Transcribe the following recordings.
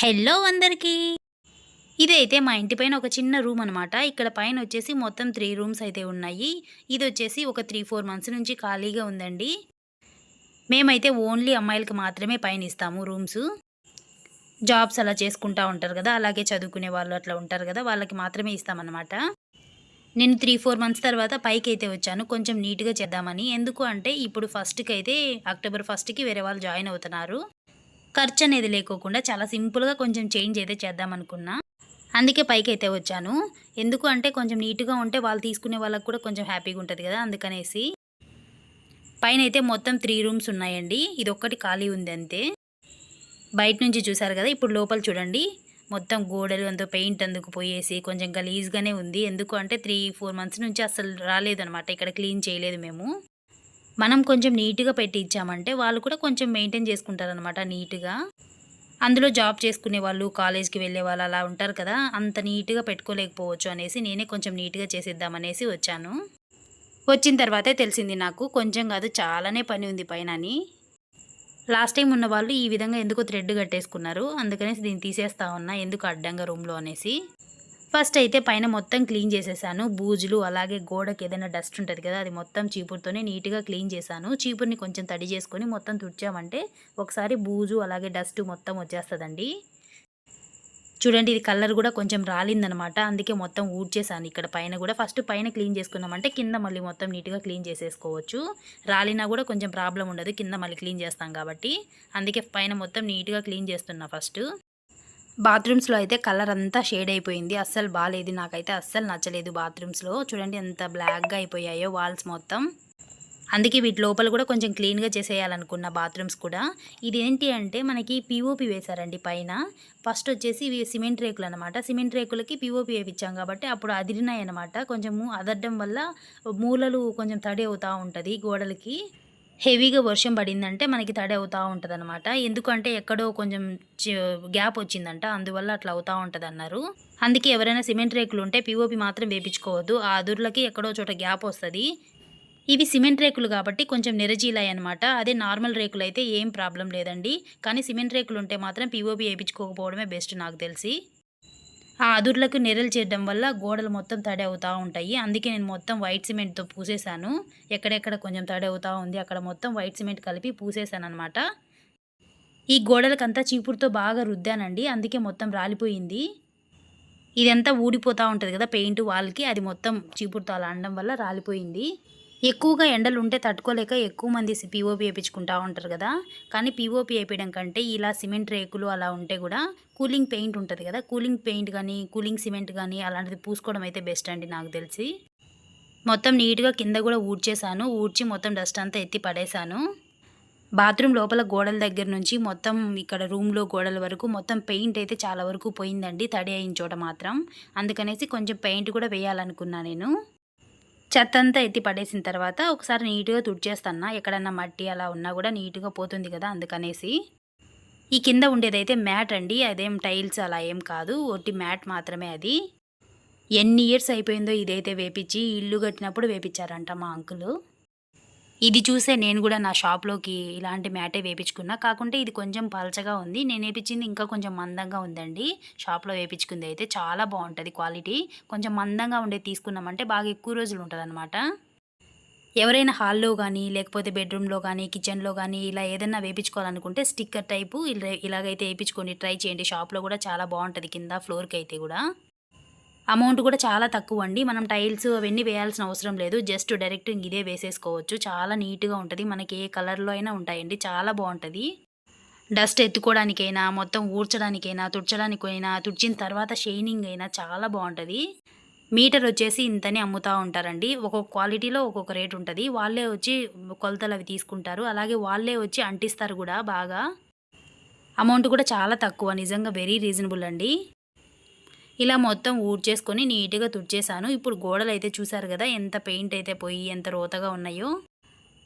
Hello అందరికీ. ఇదైతే మా ఇంటి పైన ఒక చిన్న రూమ్ అనమాట ఇక్కడ పైన వచ్చేసి మొత్తం త్రీ రూమ్స్ అయితే ఉన్నాయి. ఇది వచ్చేసి ఒక త్రీ ఫోర్ మంత్స్ నుంచి ఖాళీగా ఉందండి. మేమైతే ఓన్లీ అమ్మాయిలకి మాత్రమే పైన ఇస్తాము రూమ్స్. జాబ్స్ అలా చేసుకుంటా ఉంటారు కదా అలాగే చదువుకునే వాళ్ళు అట్లా ఉంటారు కదా వాళ్ళకి మాత్రమే ఇస్తామన్నమాట. నేను త్రీ ఫోర్ మంత్స్ తర్వాత పైకి అయితే వచ్చాను. కొంచెం నీట్గా చేద్దామని. ఎందుకు అంటే ఇప్పుడు ఫస్ట్కి అయితే అక్టోబర్ ఫస్ట్కి వేరే వాళ్ళు జాయిన్ అవుతున్నారు. ఖర్చు అనేది లేకోకుండా చాలా సింపుల్గా కొంచెం చేంజ్ అయితే చేద్దాం అనుకున్నా. అందుకే పైకి అయితే వచ్చాను. ఎందుకు అంటే కొంచెం నీట్గా ఉంటే వాళ్ళు తీసుకునే వాళ్ళకి కూడా కొంచెం హ్యాపీగా ఉంటుంది కదా అందుకనేసి. పైన అయితే మొత్తం త్రీ రూమ్స్ ఉన్నాయండి. ఇది ఒక్కటి ఖాళీ ఉంది అంతే. బయట నుంచి చూసారు కదా ఇప్పుడు లోపల చూడండి. మొత్తం గోడలు అంతా పెయింట్ అందుకు పోయేసి కొంచెం గలీజ్గానే ఉంది. ఎందుకు అంటే త్రీ ఫోర్ మంత్స్ నుంచి అసలు రాలేదనమాట ఇక్కడ క్లీన్ చేయలేదు మేము. మనం కొంచెం నీట్గా పెట్టి ఇచ్చామంటే వాళ్ళు కూడా కొంచెం మెయింటైన్ చేసుకుంటారనమాట నీట్గా. అందులో జాబ్ చేసుకునే వాళ్ళు కాలేజ్కి వెళ్ళే వాళ్ళు అలా ఉంటారు కదా అంత నీట్గా పెట్టుకోలేకపోవచ్చు అనేసి నేనే కొంచెం నీట్గా చేసేద్దామనేసి వచ్చాను. వచ్చిన తర్వాతే తెలిసింది నాకు కొంచెం కాదు చాలానే పని ఉంది పైన అని లాస్ట్ టైం ఉన్న వాళ్ళు ఈ విధంగా ఎందుకో థ్రెడ్ కట్టేసుకున్నారు అందుకనేసి దీన్ని తీసేస్తా ఉన్నా ఎందుకు అడ్డంగా రూమ్లో అనేసి. ఫస్ట్ అయితే పైన మొత్తం క్లీన్ చేసేసాను. బూజులు అలాగే గోడకి ఏదైనా డస్ట్ ఉంటుంది కదా అది మొత్తం చీపురుతోనే నీట్గా క్లీన్ చేశాను. చీపుర్ని కొంచెం తడి చేసుకొని మొత్తం తుడిచామంటే ఒకసారి బూజు అలాగే డస్ట్ మొత్తం వచ్చేస్తుందండి. చూడండి ఇది కలర్ కూడా కొంచెం రాలిందనమాట. అందుకే మొత్తం ఊడ్చేసాను ఇక్కడ పైన కూడా. ఫస్ట్ పైన క్లీన్ చేసుకున్నామంటే కింద మళ్ళీ మొత్తం నీట్గా క్లీన్ చేసేసుకోవచ్చు. రాలినా కూడా కొంచెం ప్రాబ్లం ఉండదు కింద మళ్ళీ క్లీన్ చేస్తాం కాబట్టి. అందుకే పైన మొత్తం నీట్గా క్లీన్ చేస్తున్నా ఫస్ట్. బాత్రూమ్స్లో అయితే కలర్ అంతా షేడ్ అయిపోయింది. అస్సలు బాగాలేదు నాకైతే అస్సలు నచ్చలేదు బాత్రూమ్స్లో. చూడండి ఎంత బ్లాక్గా అయిపోయాయో వాల్స్ మొత్తం. అందుకే వీటి లోపల కూడా కొంచెం క్లీన్గా చేసేయాలనుకున్న బాత్రూమ్స్ కూడా. ఇదేంటి అంటే మనకి పిఓపి వేశారండి పైన. ఫస్ట్ వచ్చేసి ఇవి సిమెంట్ రేకులు అనమాట సిమెంట్ రేకులకి పిఓపి వేయించాం కాబట్టి అప్పుడు అదిరినాయి అనమాట కొంచెము అదడ్డం వల్ల మూలలు కొంచెం తడి అవుతూ ఉంటుంది గోడలకి. హెవీగా వర్షం పడిందంటే మనకి తడి అవుతూ ఉంటుంది అనమాట ఎందుకంటే ఎక్కడో కొంచెం గ్యాప్ వచ్చిందంట. అందువల్ల అట్లా అవుతూ ఉంటుంది అన్నారు అందుకే ఎవరైనా సిమెంట్ రేకులు ఉంటే పిఓపి మాత్రం వేపించుకోవద్దు. ఆ అదుర్లకి ఎక్కడో చోట గ్యాప్ వస్తుంది. ఇవి సిమెంట్ రేకులు కాబట్టి కొంచెం నిరజీలాయి అనమాట అదే నార్మల్ రేకులు అయితే ఏం ప్రాబ్లం లేదండి. కానీ సిమెంట్ రేకులు ఉంటే మాత్రం పిఓపి వేయించుకోకపోవడమే బెస్ట్ నాకు తెలిసి. ఆ అదుర్లకు నెరలు చేయడం వల్ల గోడలు మొత్తం తడి అవుతూ ఉంటాయి. అందుకే నేను మొత్తం వైట్ సిమెంట్తో పూసేశాను. ఎక్కడెక్కడ కొంచెం తడి అవుతూ ఉంది అక్కడ మొత్తం వైట్ సిమెంట్ కలిపి పూసేశాను అనమాట ఈ గోడలకంతా చీపురుతో బాగా రుద్దానండి. అందుకే మొత్తం రాలిపోయింది. ఇదంతా ఊడిపోతూ ఉంటుంది కదా పెయింట్ వాళ్ళకి. అది మొత్తం చీపురుతో అలా అనడం వల్ల రాలిపోయింది. ఎక్కువగా ఎండలు ఉంటే తట్టుకోలేక ఎక్కువ మంది పీఓపీ వేయించుకుంటా ఉంటారు కదా. కానీ పీఓపీ వేయడం కంటే ఇలా సిమెంట్ రేకులు అలా ఉంటే కూడా కూలింగ్ పెయింట్ ఉంటుంది కదా. కూలింగ్ పెయింట్ కానీ కూలింగ్ సిమెంట్ కానీ అలాంటిది పూసుకోవడం అయితే బెస్ట్ అండి నాకు తెలిసి. మొత్తం నీట్గా కింద కూడా ఊడ్చేశాను. ఊడ్చి మొత్తం డస్ట్ అంతా ఎత్తి పడేశాను. బాత్రూమ్ లోపల గోడల దగ్గర నుంచి మొత్తం ఇక్కడ రూమ్లో గోడల వరకు మొత్తం పెయింట్ అయితే చాలా వరకు పోయిందండి తడి అయిన చోట మాత్రం. అందుకనేసి కొంచెం పెయింట్ కూడా వేయాలనుకున్నా నేను. చెత్త అంతా ఎత్తి పడేసిన తర్వాత ఒకసారి నీట్గా తుడిచేస్తాను ఎక్కడన్నా మట్టి అలా ఉన్నా కూడా నీట్గా పోతుంది కదా అందుకనేసి. ఈ కింద ఉండేదైతే మ్యాట్ అండి అదేం టైల్స్ అలా ఏం కాదు ఒట్టి మ్యాట్ మాత్రమే అది. ఎన్ని ఇయర్స్ అయిపోయిందో ఇదైతే వేపించి ఇల్లు కట్టినప్పుడు వేపించారంట మా అంకులు. ఇది చూసే నేను కూడా నా షాప్లోకి ఇలాంటి మ్యాటే వేపించుకున్నా. కాకుంటే ఇది కొంచెం పలచగా ఉంది. నేను వేపించింది ఇంకా కొంచెం మందంగా ఉందండి. షాప్లో వేపించుకుంది అయితే చాలా బాగుంటుంది క్వాలిటీ. కొంచెం మందంగా ఉండే తీసుకున్నామంటే బాగా ఎక్కువ రోజులు ఉంటుంది ఎవరైనా హాల్లో కానీ లేకపోతే బెడ్రూమ్లో కానీ కిచెన్లో కానీ ఇలా ఏదైనా వేపించుకోవాలనుకుంటే స్టిక్కర్ టైపు ఇలాగైతే వేయించుకోండి ట్రై చేయండి. షాప్లో కూడా చాలా బాగుంటుంది కింద ఫ్లోర్కి అయితే కూడా. అమౌంట్ కూడా చాలా తక్కువ అండి మనం టైల్స్ అవన్నీ వేయాల్సిన అవసరం లేదు. జస్ట్ డైరెక్ట్ ఇదే వేసేసుకోవచ్చు. చాలా నీట్గా ఉంటుంది. మనకి ఏ కలర్లో అయినా ఉంటాయండి. చాలా బాగుంటుంది. డస్ట్ ఎత్తుకోవడానికైనా మొత్తం ఊడ్చడానికైనా తుడ్చడానికైనా తుడిచిన తర్వాత షైనింగ్ అయినా చాలా బాగుంటుంది. మీటర్ వచ్చేసి ఇంతనే అమ్ముతూ ఉంటారండి. ఒక్కొక్క క్వాలిటీలో ఒక్కొక్క రేట్ ఉంటుంది. వాళ్ళే వచ్చి కొలతలు అవి తీసుకుంటారు. అలాగే వాళ్ళే వచ్చి అంటిస్తారు కూడా బాగా. అమౌంట్ కూడా చాలా తక్కువ. నిజంగా వెరీ రీజనబుల్ అండి. ఇలా మొత్తం ఊడ్చేసుకొని నీట్గా తుడిచేసాను. ఇప్పుడు గోడలు అయితే చూసారు కదా ఎంత పెయింట్ అయితే పోయి ఎంత రోతగా ఉన్నాయో.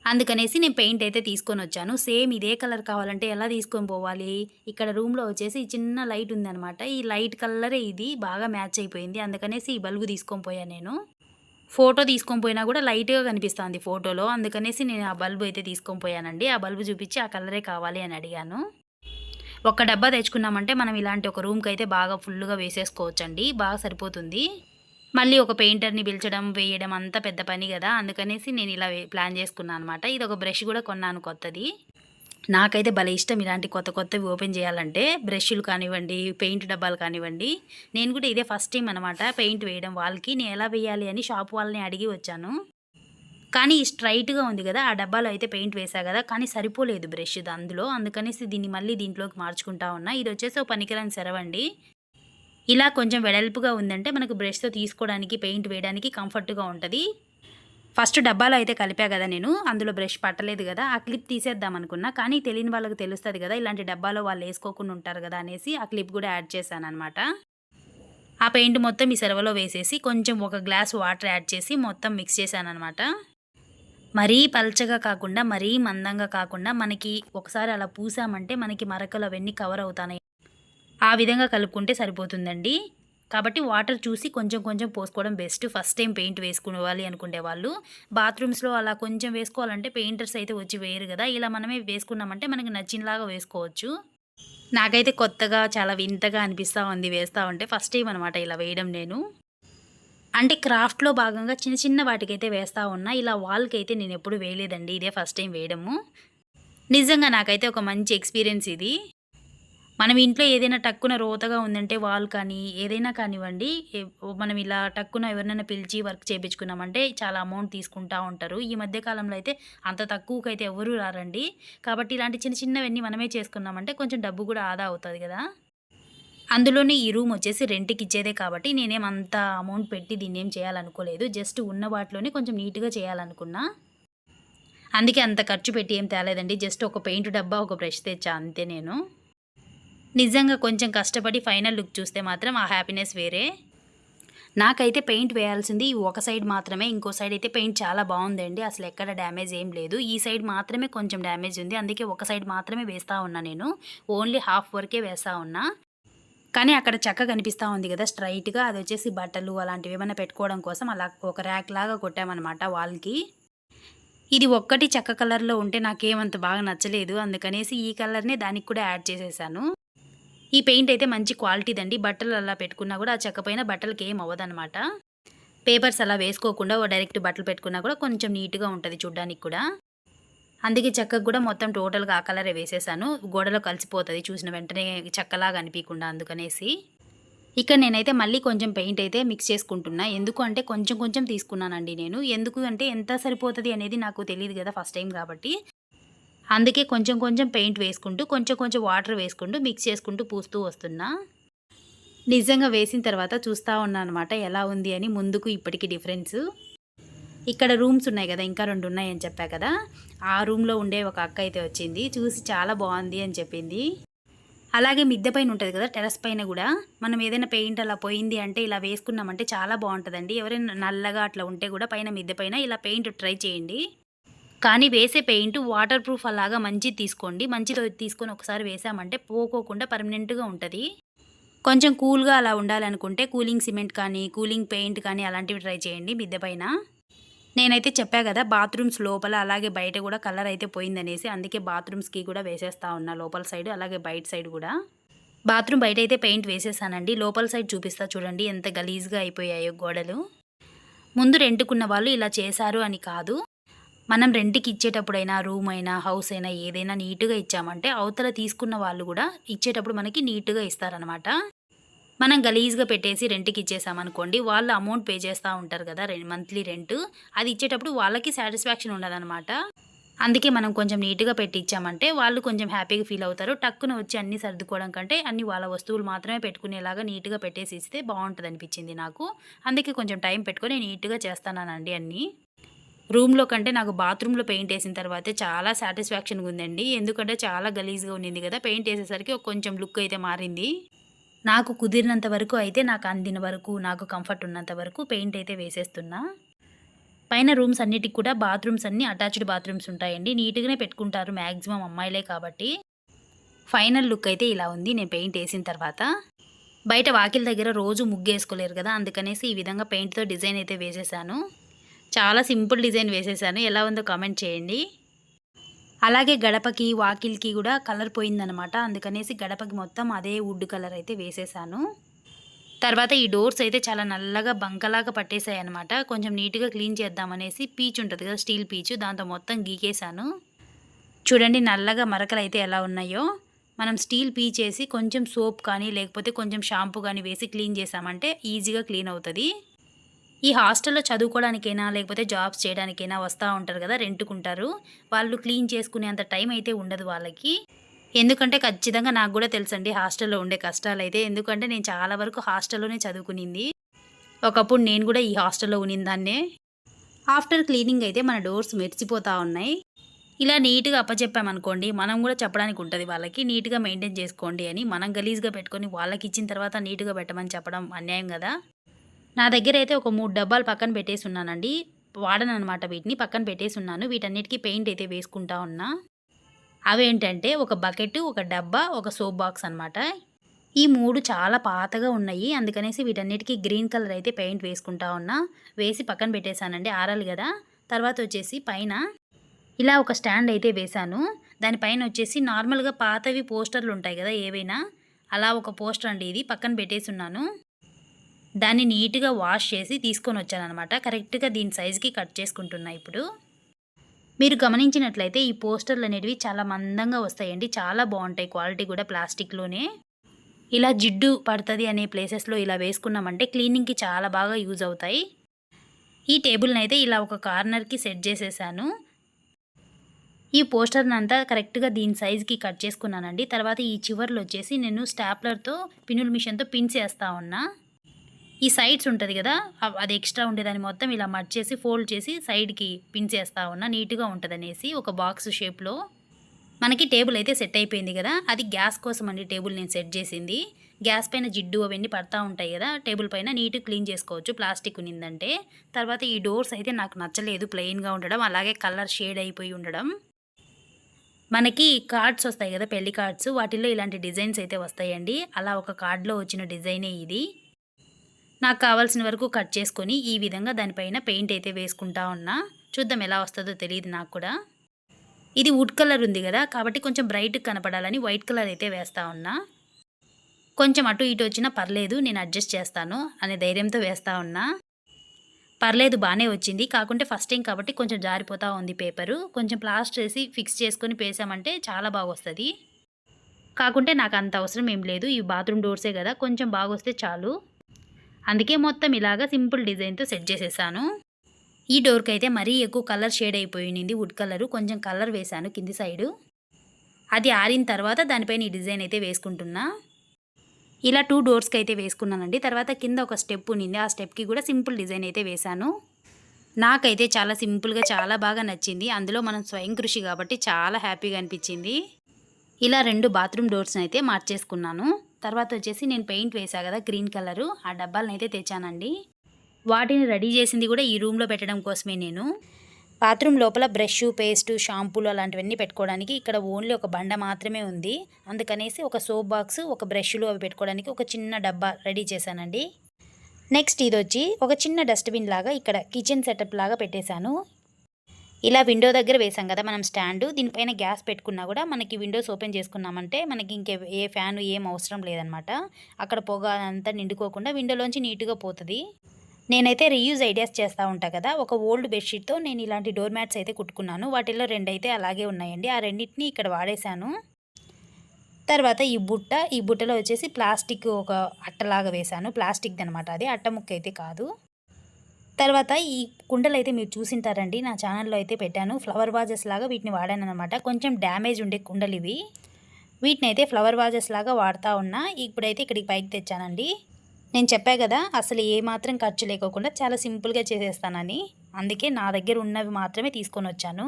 అందుకనేసి నేను పెయింట్ అయితే తీసుకొని వచ్చాను. సేమ్ ఇదే కలర్ కావాలంటే ఎలా తీసుకొని పోవాలి? ఇక్కడ రూమ్లో వచ్చేసి చిన్న లైట్ ఉందనమాట ఈ లైట్ కలరే ఇది బాగా మ్యాచ్ అయిపోయింది. అందుకనేసి ఈ బల్బు తీసుకొని పోయాను నేను. ఫోటో తీసుకొని పోయినా కూడా లైట్గా కనిపిస్తుంది ఫోటోలో. అందుకనేసి నేను ఆ బల్బు అయితే తీసుకొని పోయానండి. ఆ బల్బు చూపించి ఆ కలరే కావాలి అని అడిగాను. ఒక డబ్బా తెచ్చుకున్నామంటే మనం ఇలాంటి ఒక రూమ్కి అయితే బాగా ఫుల్గా వేసేసుకోవచ్చండి. బాగా సరిపోతుంది. మళ్ళీ ఒక పెయింటర్ని పిలిచడం వేయడం అంతా పెద్ద పని కదా. అందుకనేసి నేను ఇలా ప్లాన్ చేసుకున్నాను అనమాట ఇది ఒక బ్రష్ కూడా కొన్నాను కొత్తది. నాకైతే భలే ఇష్టం ఇలాంటి కొత్త కొత్తవి ఓపెన్ చేయాలంటే. బ్రష్లు కానివ్వండి పెయింట్ డబ్బాలు కానివ్వండి. నేను కూడా ఇదే ఫస్ట్ టైం అనమాట పెయింట్ వేయడం. వాళ్ళకి నేను ఎలా వేయాలి అని షాప్ వాళ్ళని అడిగి వచ్చాను. కానీ స్ట్రైట్గా ఉంది కదా ఆ డబ్బాలో అయితే పెయింట్ వేసా కదా కానీ సరిపోలేదు బ్రష్ ఇది అందులో. అందుకనేసి దీన్ని మళ్ళీ దీంట్లోకి మార్చుకుంటా ఉన్నా. ఇది వచ్చేసి ఒక పనికిరాని సెరవండి ఇలా కొంచెం వెడల్పుగా ఉందంటే మనకు బ్రష్తో తీసుకోవడానికి పెయింట్ వేయడానికి కంఫర్ట్గా ఉంటుంది. ఫస్ట్ డబ్బాలో అయితే కలిపా కదా నేను అందులో బ్రష్ పట్టలేదు కదా ఆ క్లిప్ తీసేద్దాం అనుకున్నా. కానీ తెలియని వాళ్ళకి తెలుస్తుంది కదా ఇలాంటి డబ్బాలో వాళ్ళు వేసుకోకుండా ఉంటారు కదా అనేసి ఆ క్లిప్ కూడా యాడ్ చేశాను అనమాట ఆ పెయింట్ మొత్తం ఈ సెరవలో వేసేసి కొంచెం ఒక గ్లాస్ వాటర్ యాడ్ చేసి మొత్తం మిక్స్ చేశాను అనమాట మరీ పల్చగా కాకుండా మరీ మందంగా కాకుండా మనకి ఒకసారి అలా పూసామంటే మనకి మరకలు అవన్నీ కవర్ అవుతాయి ఆ విధంగా కలుపుకుంటే సరిపోతుందండి. కాబట్టి వాటర్ చూసి కొంచెం కొంచెం పోసుకోవడం బెస్ట్. ఫస్ట్ టైం పెయింట్ వేసుకోవాలి అనుకునే వాళ్ళు బాత్రూమ్స్లో అలా కొంచెం వేసుకోవాలంటే పెయింటర్స్ అయితే వచ్చి వేయరు కదా. ఇలా మనమే వేసుకున్నామంటే మనకి నచ్చినలాగా వేసుకోవచ్చు. నాకైతే కొత్తగా చాలా వింతగా అనిపిస్తూ ఉంది వేస్తూ ఉంటే ఫస్ట్ టైం అనమాట ఇలా వేయడం నేను. అంటే క్రాఫ్ట్లో భాగంగా చిన్న చిన్న వాటికైతే వేస్తూ ఉన్నా. ఇలా వాల్కి అయితే నేను ఎప్పుడు వేయలేదండి. ఇదే ఫస్ట్ టైం వేయడము. నిజంగా నాకైతే ఒక మంచి ఎక్స్పీరియన్స్ ఇది. మనం ఇంట్లో ఏదైనా టక్కున రోతగా ఉందంటే వాల్ కానీ ఏదైనా కానివ్వండి మనం ఇలా టక్కున ఎవరినైనా పిలిచి వర్క్ చేయించుకున్నామంటే చాలా అమౌంట్ తీసుకుంటూ ఉంటారు. ఈ మధ్య కాలంలో అయితే అంత తక్కువకైతే ఎవరు రారండి. కాబట్టి ఇలాంటి చిన్న చిన్నవన్నీ మనమే చేసుకున్నామంటే కొంచెం డబ్బు కూడా ఆదా అవుతుంది కదా. అందులోనే ఈ రూమ్ వచ్చేసి రెంట్కి ఇచ్చేదే కాబట్టి నేనేమంత అమౌంట్ పెట్టి దీన్ని ఏం చేయాలనుకోలేదు. జస్ట్ ఉన్న వాటిలోనే కొంచెం నీట్గా చేయాలనుకున్నా. అందుకే అంత ఖర్చు పెట్టి ఏం తేలేదండి. జస్ట్ ఒక పెయింట్ డబ్బా ఒక బ్రష్ తెచ్చా అంతే నేను. నిజంగా కొంచెం కష్టపడి ఫైనల్ లుక్ చూస్తే మాత్రం ఆ హ్యాపీనెస్ వేరే. నాకైతే పెయింట్ వేయాల్సింది ఒక సైడ్ మాత్రమే. ఇంకో సైడ్ అయితే పెయింట్ చాలా బాగుందండి. అసలు ఎక్కడ డ్యామేజ్ ఏం లేదు. ఈ సైడ్ మాత్రమే కొంచెం డ్యామేజ్ ఉంది. అందుకే ఒక సైడ్ మాత్రమే వేస్తూ ఉన్నా నేను. ఓన్లీ హాఫ్ వరకే వేస్తూ ఉన్నా. కానీ అక్కడ చెక్క కనిపిస్తూ ఉంది కదా స్ట్రైట్గా అది వచ్చేసి బట్టలు అలాంటివి ఏమైనా పెట్టుకోవడం కోసం అలా ఒక ర్యాక్ లాగా కొట్టామన్నమాట వాల్కి. ఇది ఒక్కటి చెక్క కలర్లో ఉంటే నాకేమంత బాగా నచ్చలేదు అందుకనేసి ఈ కలర్నే దానికి కూడా యాడ్ చేసేసాను. ఈ పెయింట్ అయితే మంచి క్వాలిటీదండి బట్టలు అలా పెట్టుకున్నా కూడా ఆ చెక్క పైన బట్టలకి ఏం అవ్వదన్నమాట. పేపర్స్ అలా వేసుకోకుండా ఓ డైరెక్ట్ బట్టలు పెట్టుకున్నా కూడా కొంచెం నీట్గా ఉంటుంది చూడ్డానికి కూడా. అందుకే చెక్కకు కూడా మొత్తం టోటల్గా ఆ కలరే వేసేసాను. గోడలో కలిసిపోతుంది. చూసిన వెంటనే చెక్కలాగా అనిపించకుండా అందుకనేసి. ఇక్కడ నేనైతే మళ్ళీ కొంచెం పెయింట్ అయితే మిక్స్ చేసుకుంటున్నా. ఎందుకు అంటే కొంచెం కొంచెం తీసుకున్నానండి నేను. ఎందుకు అంటే ఎంత సరిపోతుంది అనేది నాకు తెలియదు కదా ఫస్ట్ టైం కాబట్టి. అందుకే కొంచెం కొంచెం పెయింట్ వేసుకుంటూ కొంచెం కొంచెం వాటర్ వేసుకుంటూ మిక్స్ చేసుకుంటూ పూస్తూ వస్తున్నా. నిజంగా వేసిన తర్వాత చూస్తూ ఉన్నా అనమాట ఎలా ఉంది అని ముందుకు ఇప్పటికి డిఫరెన్స్. ఇక్కడ రూమ్స్ ఉన్నాయి కదా ఇంకా రెండు ఉన్నాయని చెప్పా కదా. ఆ రూమ్లో ఉండే ఒక అక్క అయితే వచ్చింది చూసి చాలా బాగుంది అని చెప్పింది. అలాగే మిద్దె పైన ఉంటుంది కదా టెరస్ పైన కూడా. మనం ఏదైనా పెయింట్ అలా పోయింది అంటే ఇలా వేసుకున్నామంటే చాలా బాగుంటుందండి. ఎవరైనా నల్లగా అట్లా ఉంటే కూడా పైన మిద్దె పైన ఇలా పెయింట్ ట్రై చేయండి. కానీ వేసే పెయింట్ వాటర్ ప్రూఫ్ అలాగా మంచిది తీసుకోండి. మంచిది తీసుకొని ఒకసారి వేసామంటే పోకోకుండా పర్మనెంట్గా ఉంటుంది. కొంచెం కూల్గా అలా ఉండాలనుకుంటే కూలింగ్ సిమెంట్ కానీ కూలింగ్ పెయింట్ కానీ అలాంటివి ట్రై చేయండి మిద్దె పైన. నేనైతే చెప్పా కదా బాత్రూమ్స్ లోపల అలాగే బయట కూడా కలర్ అయితే పోయిందనేసి అందుకే బాత్రూమ్స్కి కూడా వేసేస్తా ఉన్నా లోపల సైడ్ అలాగే బయట సైడ్ కూడా. బాత్రూమ్ బయట అయితే పెయింట్ వేసేసానండి. లోపల సైడ్ చూపిస్తా చూడండి ఎంత గలీజ్గా అయిపోయాయో గోడలు. ముందు రెంట్కున్న వాళ్ళు ఇలా చేశారు అని కాదు. మనం రెంట్కి ఇచ్చేటప్పుడైనా రూమ్ అయినా హౌస్ అయినా ఏదైనా నీట్గా ఇచ్చామంటే అవతల తీసుకున్న వాళ్ళు కూడా ఇచ్చేటప్పుడు మనకి నీట్గా ఇస్తారనమాట మనం గలీజ్గా పెట్టేసి రెంట్కి ఇచ్చేసామనుకోండి వాళ్ళు అమౌంట్ పే చేస్తూ ఉంటారు కదా మంత్లీ రెంట్. అది ఇచ్చేటప్పుడు వాళ్ళకి సాటిస్ఫాక్షన్ ఉండదన్నమాట. అందుకే మనం కొంచెం నీట్గా పెట్టి ఇచ్చామంటే వాళ్ళు కొంచెం హ్యాపీగా ఫీల్ అవుతారు. టక్కున వచ్చి అన్ని సర్దుకోవడం కంటే అన్ని వాళ్ళ వస్తువులు మాత్రమే పెట్టుకునేలాగా నీట్గా పెట్టేసి ఇస్తే బాగుంటుంది అనిపించింది నాకు. అందుకే కొంచెం టైం పెట్టుకొని నీట్గా చేస్తానండి అన్నీ. రూమ్లో కంటే నాకు బాత్రూంలో పెయింట్ వేసిన తర్వాత చాలా సాటిస్ఫాక్షన్గా ఉందండి ఎందుకంటే చాలా గలీజ్గా ఉండింది కదా పెయింట్ వేసేసరికి కొంచెం లుక్ అయితే మారింది. నాకు కుదిరినంత వరకు అయితే నాకు అందిన వరకు నాకు కంఫర్ట్ ఉన్నంత వరకు పెయింట్ అయితే వేసేస్తున్నా. పైన రూమ్స్ అన్నిటికి కూడా బాత్రూమ్స్ అన్నీ అటాచ్డ్ బాత్రూమ్స్ ఉంటాయండి. నీట్గానే పెట్టుకుంటారు మ్యాక్సిమం అమ్మాయిలే కాబట్టి. ఫైనల్ లుక్ అయితే ఇలా ఉంది. నేను పెయింట్ వేసిన తర్వాత. బయట వాకిల దగ్గర రోజు ముగ్గు వేసుకోలేరు కదా అందుకనేసి ఈ విధంగా పెయింట్తో డిజైన్ అయితే వేసేసాను. చాలా సింపుల్ డిజైన్ వేసేసాను. ఎలా ఉందో కామెంట్ చేయండి. అలాగే గడపకి వాకిలికి కూడా కలర్ పోయిందనమాట అందుకనేసి గడపకి మొత్తం అదే వుడ్ కలర్ అయితే వేసేసాను. తర్వాత ఈ డోర్స్ అయితే చాలా నల్లగా బంకలాగా పట్టేశాయి అనమాట కొంచెం నీట్గా క్లీన్ చేద్దామనేసి పీచ్ ఉంటుంది కదా స్టీల్ పీచు దాంతో మొత్తం గీకేశాను. చూడండి నల్లగా మరకలు అయితే ఎలా ఉన్నాయో. మనం స్టీల్ పీచేసి కొంచెం సోప్ కానీ లేకపోతే కొంచెం షాంపూ కానీ వేసి క్లీన్ చేసామంటే ఈజీగా క్లీన్ అవుతుంది. ఈ హాస్టల్లో చదువుకోవడానికైనా లేకపోతే జాబ్స్ చేయడానికైనా వస్తూ ఉంటారు కదా రెంట్కుంటారు. వాళ్ళు క్లీన్ చేసుకునేంత టైం అయితే ఉండదు వాళ్ళకి. ఎందుకంటే ఖచ్చితంగా నాకు కూడా తెలుసండి హాస్టల్లో ఉండే కష్టాలు అయితే ఎందుకంటే నేను చాలా వరకు హాస్టల్లోనే చదువుకునింది. ఒకప్పుడు నేను కూడా ఈ హాస్టల్లో ఉన్నదాన్నే. ఆఫ్టర్ క్లీనింగ్ అయితే మన డోర్స్ మెరిసిపోతూ ఉన్నాయి. ఇలా నీట్గా అప్పచెప్పామనుకోండి మనం కూడా చెప్పడానికి ఉంటుంది వాళ్ళకి నీట్గా మెయింటైన్ చేసుకోండి అని మనం గలీజ్గా పెట్టుకొని వాళ్ళకి ఇచ్చిన తర్వాత నీట్గా పెట్టమని చెప్పడం అన్యాయం కదా. నా దగ్గర అయితే ఒక మూడు డబ్బాలు పక్కన పెట్టేసి ఉన్నానండి వాడను అనమాట వీటిని పక్కన పెట్టేసి ఉన్నాను వీటన్నిటికీ పెయింట్ అయితే వేసుకుంటా ఉన్నా. అవేంటంటే ఒక బకెట్ ఒక డబ్బా ఒక సోప్ బాక్స్ అనమాట ఈ మూడు చాలా పాతగా ఉన్నాయి. అందుకనేసి వీటన్నిటికీ గ్రీన్ కలర్ అయితే పెయింట్ వేసుకుంటా ఉన్నా. వేసి పక్కన పెట్టేశానండి. ఆరాలి కదా. తర్వాత వచ్చేసి పైన ఇలా ఒక స్టాండ్ అయితే వేశాను. దానిపైన వచ్చేసి నార్మల్గా పాతవి పోస్టర్లు ఉంటాయి కదా ఏవైనా. అలా ఒక పోస్టర్ అండి ఇది. పక్కన పెట్టేసి ఉన్నాను దాన్ని నీట్గా వాష్ చేసి తీసుకొని వచ్చానమాట కరెక్ట్గా దీని సైజుకి కట్ చేసుకుంటున్నా ఇప్పుడు. మీరు గమనించినట్లయితే ఈ పోస్టర్లు అనేటివి చాలా మందంగా వస్తాయండి. చాలా బాగుంటాయి. క్వాలిటీ కూడా ప్లాస్టిక్లోనే. ఇలా జిడ్డు పడుతుంది అనే ప్లేసెస్లో ఇలా వేసుకున్నామంటే క్లీనింగ్కి చాలా బాగా యూజ్ అవుతాయి. ఈ టేబుల్ని అయితే ఇలా ఒక కార్నర్కి సెట్ చేసేసాను. ఈ పోస్టర్ని అంతా కరెక్ట్గా దీని సైజ్కి కట్ చేసుకున్నానండి. తర్వాత ఈ చివర్లో వచ్చేసి నేను స్టాప్లర్తో పినుల్ మిషన్తో పిన్స్ వేస్తా ఉన్నా. ఈ సైడ్స్ ఉంటుంది కదా అది ఎక్స్ట్రా ఉండేదాన్ని మొత్తం ఇలా మట్ చేసి ఫోల్డ్ చేసి సైడ్కి పిన్స్ చేస్తా ఉన్నా. నీట్గా ఉంటుంది అనేసి ఒక బాక్స్ షేప్లో మనకి టేబుల్ అయితే సెట్ అయిపోయింది కదా అది గ్యాస్ కోసం అండి టేబుల్ నేను సెట్ చేసింది. గ్యాస్ పైన జిడ్డు అవన్నీ పడతా ఉంటాయి కదా టేబుల్ పైన నీట్ క్లీన్ చేసుకోవచ్చు ప్లాస్టిక్ ఉన్నిందంటే. తర్వాత ఈ డోర్స్ అయితే నాకు నచ్చలేదు ప్లెయిన్గా ఉండడం అలాగే కలర్ షేడ్ అయిపోయి ఉండడం. మనకి కార్డ్స్ వస్తాయి కదా పెళ్ళి కార్డ్స్ వాటిల్లో ఇలాంటి డిజైన్స్ అయితే వస్తాయండి. అలా ఒక కార్డ్లో వచ్చిన డిజైనే ఇది. నాకు కావాల్సిన వరకు కట్ చేసుకొని ఈ విధంగా దానిపైన పెయింట్ అయితే వేసుకుంటా ఉన్నా. చూద్దాం ఎలా వస్తుందో తెలియదు నాకు కూడా. ఇది వుడ్ కలర్ ఉంది కదా కాబట్టి కొంచెం బ్రైట్ కనపడాలని వైట్ కలర్ అయితే వేస్తా ఉన్నా. కొంచెం అటు ఇటు వచ్చినా పర్లేదు నేను అడ్జస్ట్ చేస్తాను అనే ధైర్యంతో వేస్తా ఉన్నా. పర్లేదు బాగానే వచ్చింది. కాకుంటే ఫస్ట్ టైం కాబట్టి కొంచెం జారిపోతూ ఉంది పేపరు. కొంచెం ప్లాస్టర్ వేసి ఫిక్స్ చేసుకొని పేసామంటే చాలా బాగా వస్తుంది. కాకుంటే నాకు అంత అవసరం ఏం లేదు. ఈ బాత్రూమ్ డోర్సే కదా కొంచెం బాగా వస్తే చాలు. అందుకే మొత్తం ఇలాగా సింపుల్ డిజైన్తో సెట్ చేసేసాను. ఈ డోర్కి అయితే మరీ ఎక్కువ కలర్ షేడ్ అయిపోయింది. వుడ్ కలరు కొంచెం కలర్ వేశాను కింది సైడు. అది ఆరిన తర్వాత దానిపైన ఈ డిజైన్ అయితే వేసుకుంటున్నా. ఇలా టూ డోర్స్కి అయితే వేసుకున్నానండి. తర్వాత కింద ఒక స్టెప్ ఉన్నింది. ఆ స్టెప్కి కూడా సింపుల్ డిజైన్ అయితే వేశాను. నాకైతే చాలా సింపుల్గా చాలా బాగా నచ్చింది. అందులో మనం స్వయం కృషి కాబట్టి చాలా హ్యాపీగా అనిపించింది. ఇలా రెండు బాత్రూమ్ డోర్స్ని అయితే మార్చేసుకున్నాను. తర్వాత వచ్చేసి నేను పెయింట్ వేసా కదా గ్రీన్ కలరు ఆ డబ్బాలను అయితే తెచ్చానండి. వాటిని రెడీ చేసింది కూడా ఈ రూమ్లో పెట్టడం కోసమే నేను. బాత్రూమ్ లోపల బ్రష్ పేస్ట్ షాంపూలు అలాంటివన్నీ పెట్టుకోవడానికి ఇక్కడ ఓన్లీ ఒక బండ మాత్రమే ఉంది. అందుకనేసి ఒక సోప్ బాక్స్ ఒక బ్రష్లు అవి పెట్టుకోవడానికి ఒక చిన్న డబ్బా రెడీ చేశానండి. నెక్స్ట్ ఇది వచ్చి ఒక చిన్న డస్ట్బిన్ లాగా ఇక్కడ కిచెన్ సెటప్ లాగా పెట్టేశాను. ఇలా విండో దగ్గర వేసాం కదా మనం స్టాండ్. దీనిపైన గ్యాస్ పెట్టుకున్నా కూడా మనకి విండోస్ ఓపెన్ చేసుకున్నామంటే మనకి ఇంకే ఏ ఫ్యాన్ ఏం అవసరం లేదనమాట. అక్కడ పొగ అంతా నిండుకోకుండా విండోలోంచి నీట్గా పోతుంది. నేనైతే రీయూజ్ ఐడియాస్ చేస్తూ ఉంటా కదా. ఒక ఓల్డ్ బెడ్షీట్తో నేను ఇలాంటి డోర్ మ్యాట్స్ అయితే కుట్టుకున్నాను. వాటిల్లో రెండు అయితే అలాగే ఉన్నాయండి. ఆ రెండింటిని ఇక్కడ వాడేశాను. తర్వాత ఈ బుట్ట ఈ బుట్టలో వచ్చేసి ప్లాస్టిక్ ఒక అట్టలాగా వేశాను. ప్లాస్టిక్ అనమాట అది. అట్ట ముక్క అయితే కాదు. తర్వాత ఈ కుండలు అయితే మీరు చూసింటారండి. నా ఛానల్లో అయితే పెట్టాను. ఫ్లవర్ వాజెస్ లాగా వీటిని వాడాను అనమాట కొంచెం డ్యామేజ్ ఉండే కుండలు ఇవి వీటిని అయితే ఫ్లవర్ వాజెస్ లాగా వాడుతూ ఉన్నా. ఇప్పుడైతే ఇక్కడికి పైకి తెచ్చానండి. నేను చెప్పా కదా అసలు ఏ మాత్రం ఖర్చు లేకోకుండా చాలా సింపుల్గా చేసేస్తానని. అందుకే నా దగ్గర ఉన్నవి మాత్రమే తీసుకొని వచ్చాను.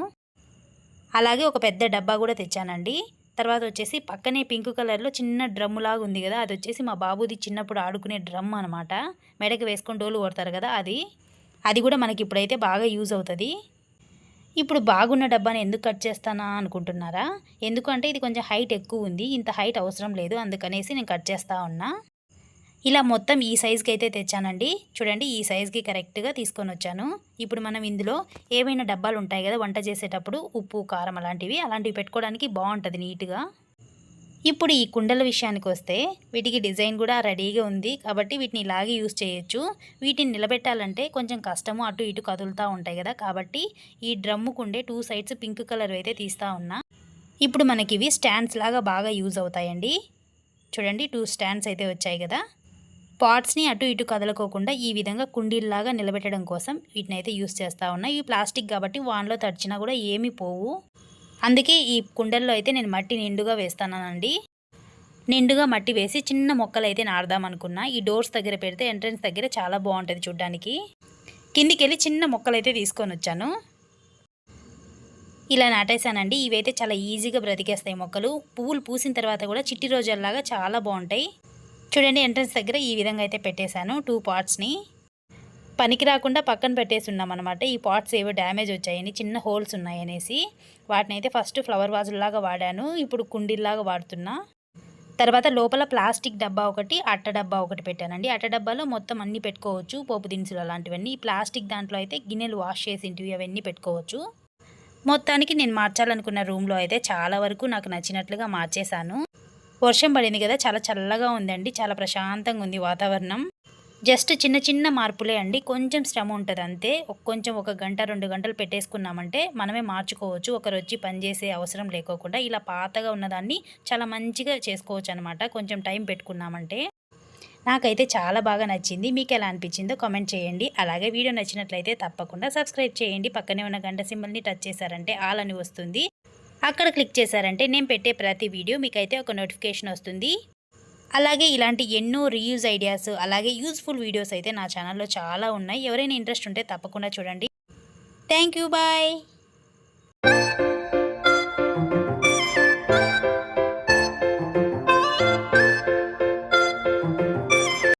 అలాగే ఒక పెద్ద డబ్బా కూడా తెచ్చానండి. తర్వాత వచ్చేసి పక్కనే పింక్ కలర్లో చిన్న డ్రమ్ము లాగా ఉంది కదా అది వచ్చేసి మా బాబుది చిన్నప్పుడు ఆడుకునే డ్రమ్ అనమాట మెడకి వేసుకొని డోలు కొడతారు కదా అది. అది కూడా మనకి ఇప్పుడైతే బాగా యూజ్ అవుతుంది. ఇప్పుడు బాగున్న డబ్బాని ఎందుకు కట్ చేస్తానా అనుకుంటున్నారా? ఎందుకంటే ఇది కొంచెం హైట్ ఎక్కువ ఉంది ఇంత హైట్ అవసరం లేదు అందుకనేసి నేను కట్ చేస్తూ ఉన్నా. ఇలా మొత్తం ఈ సైజ్కి అయితే తెచ్చానండి. చూడండి ఈ సైజ్కి కరెక్ట్గా తీసుకొని వచ్చాను. ఇప్పుడు మనం ఇందులో ఏవైనా డబ్బాలు ఉంటాయి కదా వంట చేసేటప్పుడు ఉప్పు కారం అలాంటివి అలాంటివి పెట్టుకోవడానికి బాగుంటుంది నీట్గా. ఇప్పుడు ఈ కుండల విషయానికి వస్తే వీటికి డిజైన్ కూడా రెడీగా ఉంది కాబట్టి వీటిని ఇలాగే యూస్ చేయొచ్చు. వీటిని నిలబెట్టాలంటే కొంచెం కష్టము అటు ఇటు కదులుతూ ఉంటాయి కదా కాబట్టి ఈ డ్రమ్ముకుండే టూ సైడ్స్ పింక్ కలర్ అయితే తీస్తూ ఉన్నా. ఇప్పుడు మనకి ఇవి స్టాండ్స్ లాగా బాగా యూజ్ అవుతాయండి. చూడండి టూ స్టాండ్స్ అయితే వచ్చాయి కదా. పాట్స్ని అటు ఇటు కదలకోకుండా ఈ విధంగా కుండీల్లాగా నిలబెట్టడం కోసం వీటిని అయితే యూస్ చేస్తూ ఉన్నా. ఇవి ప్లాస్టిక్ కాబట్టి వాన్లో తడిచినా కూడా ఏమీ పోవు. అందుకే ఈ కుండల్లో అయితే నేను మట్టి నిండుగా వేస్తానండి నిండుగా మట్టి వేసి చిన్న మొక్కలు అయితే నాడదాం అనుకున్నా ఈ డోర్స్ దగ్గర పెడితే ఎంట్రన్స్ దగ్గర చాలా బాగుంటుంది చూడ్డానికి. కిందికి వెళ్ళి చిన్న మొక్కలు అయితే తీసుకొని వచ్చాను ఇలా నాటేశానండి. ఇవైతే చాలా ఈజీగా బ్రతికేస్తాయి మొక్కలు. పువ్వులు పూసిన తర్వాత కూడా చిట్టి రోజుల్లాగా చాలా బాగుంటాయి. చూడండి ఎంట్రన్స్ దగ్గర ఈ విధంగా అయితే పెట్టేశాను టూ పార్ట్స్ని పనికి రాకుండా పక్కన పెట్టేసి ఉన్నాం అనమాట ఈ పార్ట్స్ ఏవో డ్యామేజ్ వచ్చాయని చిన్న హోల్స్ ఉన్నాయనేసి. వాటిని అయితే ఫస్ట్ ఫ్లవర్ వాజుల్లాగా వాడాను. ఇప్పుడు కుండీల్లాగా వాడుతున్నా. తర్వాత లోపల ప్లాస్టిక్ డబ్బా ఒకటి అట్ట డబ్బా ఒకటి పెట్టానండి. అట్ట డబ్బాలో మొత్తం అన్నీ పెట్టుకోవచ్చు. పోపు దినుసులు అలాంటివన్నీ. ఈ ప్లాస్టిక్ దాంట్లో అయితే గిన్నెలు వాష్ చేసింటివి అవన్నీ పెట్టుకోవచ్చు. మొత్తానికి నేను మార్చాలనుకున్న రూమ్లో అయితే చాలా వరకు నాకు నచ్చినట్లుగా మార్చేశాను. వర్షం పడింది కదా చాలా చల్లగా ఉందండి. చాలా ప్రశాంతంగా ఉంది వాతావరణం. జస్ట్ చిన్న చిన్న మార్పులే అండి. కొంచెం శ్రమ ఉంటుంది అంతే. కొంచెం ఒక గంట రెండు గంటలు పెట్టేసుకున్నామంటే మనమే మార్చుకోవచ్చు. ఒకరు వచ్చి పనిచేసే అవసరం లేకోకుండా ఇలా పాతగా ఉన్నదాన్ని చాలా మంచిగా చేసుకోవచ్చు అనమాట కొంచెం టైం పెట్టుకున్నామంటే. నాకైతే చాలా బాగా నచ్చింది. మీకు ఎలా అనిపించిందో కామెంట్ చేయండి. అలాగే వీడియో నచ్చినట్లయితే తప్పకుండా సబ్స్క్రైబ్ చేయండి. పక్కనే ఉన్న గంట సింబల్ని టచ్ చేశారంటే ఆల్ అని వస్తుంది. అక్కడ క్లిక్ చేశారంటే నేను పెట్టే ప్రతి వీడియో మీకైతే ఒక నోటిఫికేషన్ వస్తుంది. అలాగే ఇలాంటి ఎన్నో రీయూజ్ ఐడియాస్ అలాగే యూస్ఫుల్ వీడియోస్ అయితే నా ఛానల్లో చాలా ఉన్నాయి. ఎవరైనా ఇంట్రెస్ట్ ఉంటే తప్పకుండా చూడండి. Thank you bye.